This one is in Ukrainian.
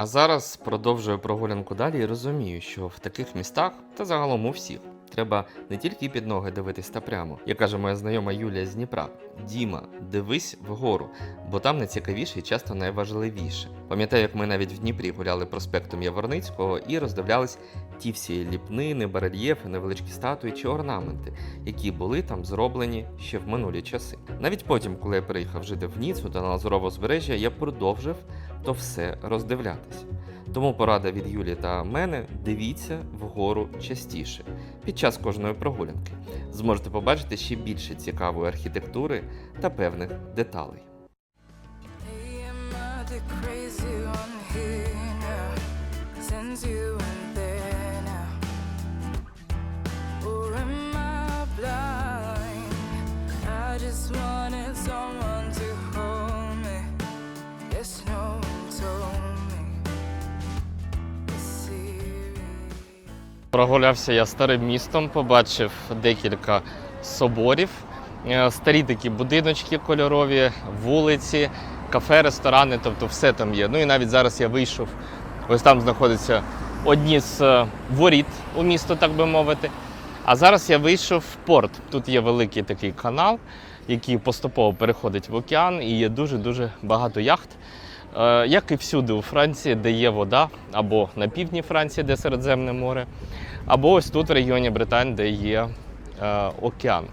А зараз продовжую прогулянку далі і розумію, що в таких містах, та загалом у всіх, треба не тільки під ноги дивитись та прямо, як каже моя знайома Юлія з Дніпра. Діма, дивись вгору, бо там найцікавіше і часто найважливіше. Пам'ятаю, як ми навіть в Дніпрі гуляли проспектом Яворницького і роздивлялись ті всі ліпнини, барельєфи, невеличкі статуї чи орнаменти, які були там зроблені ще в минулі часи. Навіть потім, коли я переїхав жити в Ніцу та на Лазурове узбережжя, я продовжив то все роздивлятися. Тому порада від Юлі та мене дивіться вгору частіше під час кожної прогулянки. Зможете побачити ще більше цікавої архітектури та певних деталей. Hey, Прогулявся я старим містом, побачив декілька соборів, е, старі такі будиночки кольорові, вулиці, кафе, ресторани, тобто все там є. Ну і навіть зараз я вийшов. Ось там знаходяться одні з е, воріт у місто, так би мовити. А зараз я вийшов в порт. Тут є великий такий канал, який поступово переходить в океан, і є дуже-дуже багато яхт. Е, Як і всюди у Франції, де є вода, або на півдні Франції, де Середземне море, або ось тут в регіоні Британь, де є е, океан.